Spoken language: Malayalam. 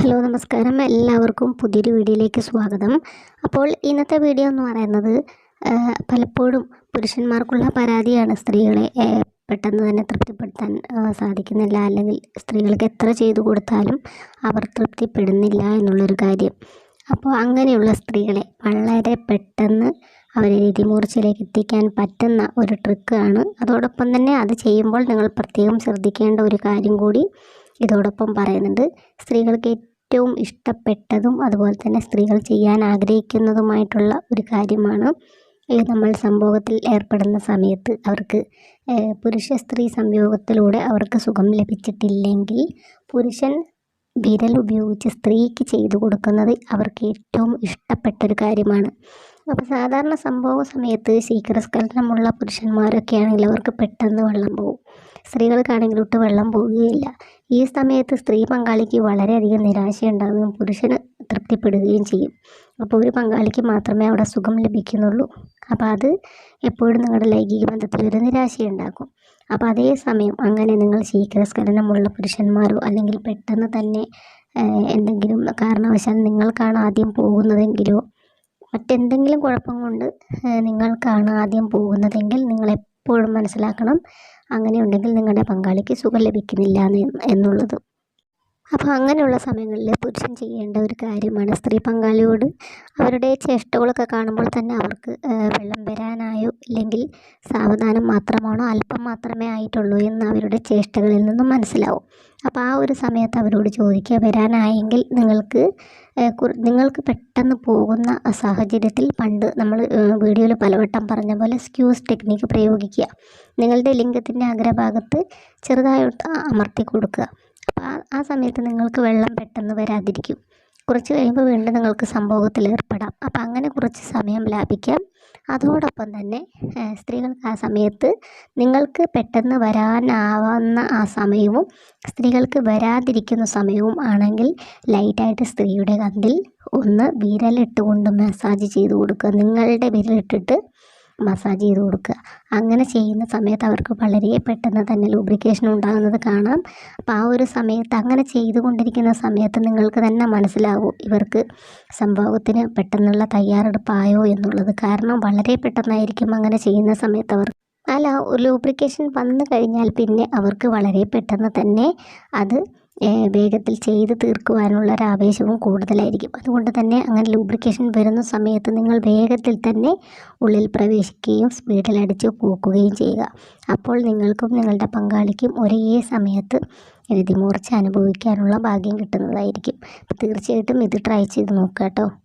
ഹലോ നമസ്കാരം. എല്ലാവർക്കും പുതിയൊരു വീഡിയോയിലേക്ക് സ്വാഗതം. അപ്പോൾ ഇന്നത്തെ വീഡിയോ എന്ന് പറയുന്നത് പലപ്പോഴും പുരുഷന്മാർക്കുള്ള പരാതിയാണ്. സ്ത്രീകളെ പെട്ടെന്ന് തന്നെ തൃപ്തിപ്പെടുത്താൻ സാധിക്കുന്നില്ല. അല്ലെങ്കിൽ സ്ത്രീകൾക്ക് എത്ര ചെയ്തു കൊടുത്താലും അവർ തൃപ്തിപ്പെടുന്നില്ല എന്നുള്ളൊരു കാര്യം. അപ്പോൾ അങ്ങനെയുള്ള സ്ത്രീകളെ വളരെ പെട്ടെന്ന് അവരെ രീതിമൂർച്ചയിലേക്ക് എത്തിക്കാൻ പറ്റുന്ന ഒരു ട്രിക്കാണ്. അതോടൊപ്പം തന്നെ അത് ചെയ്യുമ്പോൾ നിങ്ങൾ പ്രത്യേകം ശ്രദ്ധിക്കേണ്ട ഒരു കാര്യം കൂടി ഇതോടൊപ്പം പറയുന്നുണ്ട് സ്ത്രീകൾക്ക് ഏറ്റവും ഇഷ്ടപ്പെട്ടതും അതുപോലെ തന്നെ സ്ത്രീകൾ ചെയ്യാൻ ആഗ്രഹിക്കുന്നതുമായിട്ടുള്ള ഒരു കാര്യമാണ് നമ്മൾ സംഭോഗത്തിൽ ഏർപ്പെടുന്ന സമയത്ത് അവർക്ക് പുരുഷ സ്ത്രീ സംയോഗത്തിലൂടെ അവർക്ക് സുഖം ലഭിച്ചിട്ടില്ലെങ്കിൽ പുരുഷൻ വിരൽ ഉപയോഗിച്ച് സ്ത്രീക്ക് ചെയ്തു കൊടുക്കുന്നത് അവർക്ക് ഏറ്റവും ഇഷ്ടപ്പെട്ടൊരു കാര്യമാണ്. അപ്പോൾ സാധാരണ സംഭവ സമയത്ത് ശീഘ്രസ്ഖലനമുള്ള പുരുഷന്മാരൊക്കെ ആണെങ്കിൽ അവർക്ക് പെട്ടെന്ന് വെള്ളം പോകും സ്ത്രീകൾക്കാണെങ്കിൽ ഒട്ട് വെള്ളം പോവുകയില്ല. ഈ സമയത്ത് സ്ത്രീ പങ്കാളിക്ക് വളരെയധികം നിരാശയുണ്ടാകുകയും പുരുഷന് തൃപ്തിപ്പെടുകയും ചെയ്യും. അപ്പോൾ ഒരു പങ്കാളിക്ക് മാത്രമേ അവിടെ സുഖം ലഭിക്കുന്നുള്ളൂ. അപ്പോൾ അത് എപ്പോഴും നിങ്ങളുടെ ലൈംഗിക ബന്ധത്തിൽ ഒരു നിരാശയുണ്ടാക്കും. അപ്പോൾ അതേ സമയം അങ്ങനെ നിങ്ങൾ ശീഘ്രസ്ഖലനമുള്ള പുരുഷന്മാരോ അല്ലെങ്കിൽ പെട്ടെന്ന് തന്നെ എന്തെങ്കിലും കാരണവശാൽ നിങ്ങൾക്കാണ് ആദ്യം പോകുന്നതെങ്കിലോ മറ്റെന്തെങ്കിലും കുഴപ്പം കൊണ്ട് നിങ്ങൾക്കാണ് ആദ്യം പോകുന്നതെങ്കിൽ നിങ്ങൾ എപ്പോഴും മനസ്സിലാക്കണം. അങ്ങനെയുണ്ടെങ്കിൽ നിങ്ങളുടെ പങ്കാളിക്ക് സുഖം ലഭിക്കുന്നില്ല എന്ന് എന്നുള്ളത്. അപ്പോൾ അങ്ങനെയുള്ള സമയങ്ങളിൽ പുരുഷൻ ചെയ്യേണ്ട ഒരു കാര്യമാണ് സ്ത്രീ പങ്കാളിയോട് അവരുടെ ചേഷ്ടകളൊക്കെ കാണുമ്പോൾ തന്നെ അവർക്ക് വെള്ളം വരാനായോ ഇല്ലെങ്കിൽ സാവധാനം മാത്രമാണോ അല്പം മാത്രമേ ആയിട്ടുള്ളൂ എന്ന് അവരുടെ ചേഷ്ടകളിൽ നിന്നും മനസ്സിലാവും. അപ്പോൾ ആ ഒരു സമയത്ത് അവരോട് ചോദിക്കുക വരാനായെങ്കിൽ നിങ്ങൾക്ക് നിങ്ങൾക്ക് പെട്ടെന്ന് പോകുന്ന സാഹചര്യത്തിൽ പണ്ട് നമ്മൾ വീഡിയോയിൽ പലവട്ടം പറഞ്ഞ പോലെ സ്ക്യൂസ് ടെക്നിക്ക് പ്രയോഗിക്കുക. നിങ്ങളുടെ ലിംഗത്തിന്റെ അഗ്രഭാഗത്ത് ചെറുതായിട്ട് അമർത്തി കൊടുക്കുക. അപ്പോൾ ആ ആ സമയത്ത് നിങ്ങൾക്ക് വെള്ളം പെട്ടെന്ന് വരാതിരിക്കും. കുറച്ച് കഴിയുമ്പോൾ വീണ്ടും നിങ്ങൾക്ക് സംഭവത്തിൽ ഏർപ്പെടാം. അപ്പോൾ അങ്ങനെ കുറച്ച് സമയം ലാഭിക്കാം. അതോടൊപ്പം തന്നെ സ്ത്രീകൾക്ക് ആ സമയത്ത് നിങ്ങൾക്ക് പെട്ടെന്ന് വരാനാവുന്ന ആ സമയവും സ്ത്രീകൾക്ക് വരാതിരിക്കുന്ന സമയവും ആണെങ്കിൽ ലൈറ്റായിട്ട് സ്ത്രീയുടെ കന്തിൽ ഒന്ന് വിരലിട്ടുകൊണ്ട് മസാജ് ചെയ്ത് കൊടുക്കുക. നിങ്ങളുടെ വിരലിട്ടിട്ട് മസാജ് ചെയ്ത് കൊടുക്കുക. അങ്ങനെ ചെയ്യുന്ന സമയത്ത് അവർക്ക് വളരെ പെട്ടെന്ന് തന്നെ ലൂബ്രിക്കേഷൻ ഉണ്ടാകുന്നത് കാണാം. അപ്പോൾ ആ ഒരു സമയത്ത് അങ്ങനെ ചെയ്തുകൊണ്ടിരിക്കുന്ന സമയത്ത് നിങ്ങൾക്ക് തന്നെ മനസ്സിലാവും ഇവർക്ക് സംഭവത്തിന് പെട്ടെന്നുള്ള തയ്യാറെടുപ്പായോ എന്നുള്ളത്. കാരണം വളരെ പെട്ടെന്നായിരിക്കും അങ്ങനെ ചെയ്യുന്ന സമയത്ത് അവർ അല്ല ലൂബ്രിക്കേഷൻ വന്നു കഴിഞ്ഞാൽ പിന്നെ അവർക്ക് വളരെ പെട്ടെന്ന് തന്നെ അത് വേഗത്തിൽ ചെയ്ത് തീർക്കുവാനുള്ള ഒരു ആവേശവും കൂടുതലായിരിക്കും. അതുകൊണ്ട് തന്നെ അങ്ങനെ ലൂബ്രിക്കേഷൻ വരുന്ന സമയത്ത് നിങ്ങൾ വേഗത്തിൽ തന്നെ ഉള്ളിൽ പ്രവേശിക്കുകയും സ്പീഡിൽ അടിച്ച് പൂക്കുകയും ചെയ്യുക. അപ്പോൾ നിങ്ങൾക്കും നിങ്ങളുടെ പങ്കാളിക്കും ഒരേ സമയത്ത് രതിമൂർച്ച അനുഭവിക്കാനുള്ള ഭാഗ്യം കിട്ടുന്നതായിരിക്കും. തീർച്ചയായിട്ടും ഇത് ട്രൈ ചെയ്ത് നോക്കുക കേട്ടോ.